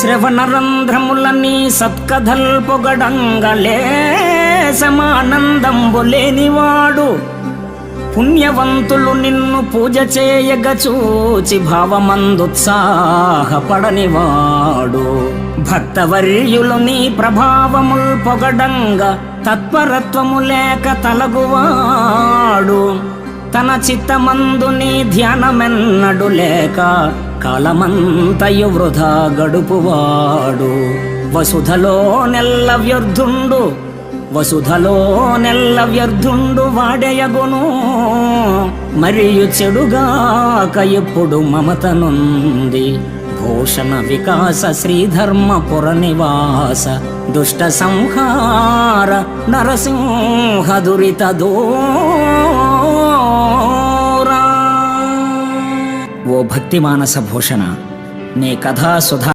శ్రవణరంధ్రములని సత్కథల్ పొగడంగలే సమానందంబు లేనివాడు. పుణ్యవంతులు నిన్ను పూజ చేయగ చూచి భావమందుత్సాహపడనివాడు. భక్తవర్యులు నీ ప్రభావముల్ పొగడంగా తత్పరత్వము లేక తలగువాడు. తన చిత్తమందు నీ ధ్యానమెన్నడు లేక కాలమంతయు వృధా గడుపువాడు. వసుధలో నెల్ల వ్యర్థుండు వసుధలో నెల్ల వ్యర్థుండు వాడయగును. మరియు చెడుగాక ఎప్పుడు మమతనుంది. భూషణ వికాస శ్రీధర్మపుర నివాస దుష్ట సంహార నరసింహ దురిత దూరా ఓ భక్తి మానస భూషణ. నీ కథా సుధా